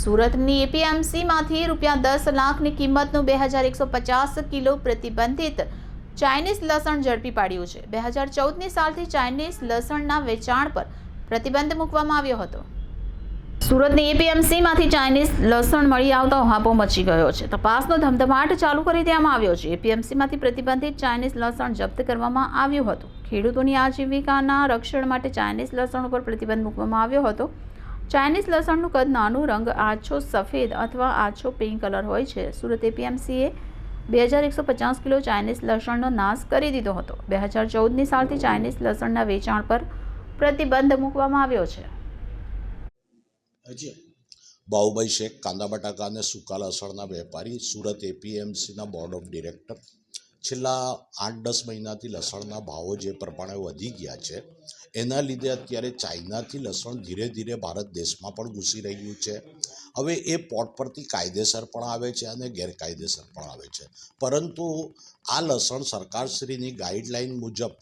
સુરતની એપીએમસીમાંથી રૂપિયા દસ લાખની કિંમતનું બે હજાર એકસો પચાસ કિલો પ્રતિબંધિત ચાઇનીઝ લસણ ઝડપી પાડ્યું છે. બે હજાર ચૌદની સાલથી ચાઇનીઝ લસણના વેચાણ પર પ્રતિબંધ મૂકવામાં આવ્યો હતો. સુરતની એપીએમસીમાંથી ચાઇનીઝ લસણ મળી આવતા હાપો મચી ગયો છે. તપાસનો ધમધમાટ ચાલુ કરી દેવામાં આવ્યો છે. એપીએમસીમાંથી પ્રતિબંધિત ચાઇનીઝ લસણ જપ્ત કરવામાં આવ્યું હતું. ખેડૂતોની આજીવિકાના રક્ષણ માટે ચાઇનીઝ લસણ ઉપર પ્રતિબંધ મૂકવામાં આવ્યો હતો. ચાઇનીઝ લસણનું કદ નાનું, રંગ આછો સફેદ અથવા આછો પિંક કલર હોય છે. સુરત એપીએમસીએ બે હજાર એકસો પચાસ કિલો ચાઇનીઝ લસણનો નાશ કરી દીધો હતો. બે હજાર ચૌદની સાલથી ચાઇનીઝ લસણના વેચાણ પર પ્રતિબંધ મૂકવામાં આવ્યો છે. બાહુભાઈ શેખ કાંદા બટાકા અને સૂકા લસણના વેપારી સુરત એપીએમસીના બોર્ડ ઓફ ડિરેક્ટર છેલ્લા આઠ દસ મહિનાથી લસણના ભાવો જે પ્રમાણે વધી ગયા છે, એના લીધે અત્યારે ચાઇનાથી લસણ ધીરે ધીરે ભારત દેશમાં પણ ઘૂસી રહ્યું છે. હવે એ પોટ પરથી કાયદેસર પણ આવે છે અને ગેરકાયદેસર પણ આવે છે. પરંતુ આ લસણ સરકારશ્રીની ગાઈડલાઈન મુજબ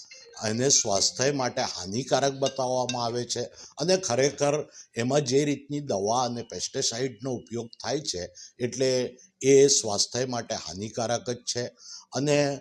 એને સ્વાસ્થ્ય માટે હાનિકારક બતાવવામાં આવે છે અને ખરેખર એમાં જે રીતની દવા અને પેસ્ટિસાઇડનો ઉપયોગ થાય છે, એટલે એ સ્વાસ્થ્ય માટે હાનિકારક જ છે. અને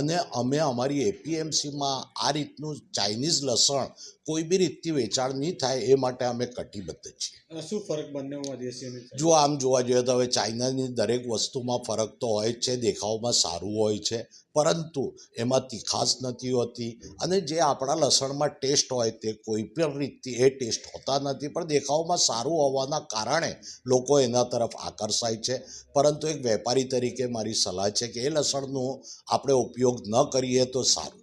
અને અમે અમારી એપીએમસીમાં આ રીતનું ચાઇનીઝ લસણ કોઈ બી રીતથી વેચાણ નહીં થાય એ માટે અમે કટિબદ્ધ છીએ. શું ફરક બંનેમાં દેશી જો આમ જોવા જોઈએ તો હવે ચાઇનાની દરેક વસ્તુમાં ફરક તો હોય જ છે દેખાવમાં સારું હોય છે. પરંતુ એમાં તીખાશ નથી હોતી. અને જે આપણા લસણમાં ટેસ્ટ હોય તે કોઈ પણ રીતથી એ ટેસ્ટ હોતા નથી, પણ દેખાવમાં સારું હોવાના કારણે લોકો એના તરફ આકર્ષાય છે. પરંતુ એક વેપારી તરીકે મારી સલાહ છે કે એ લસણનો આપણે ઉપયોગ ન કરીએ તો સારું.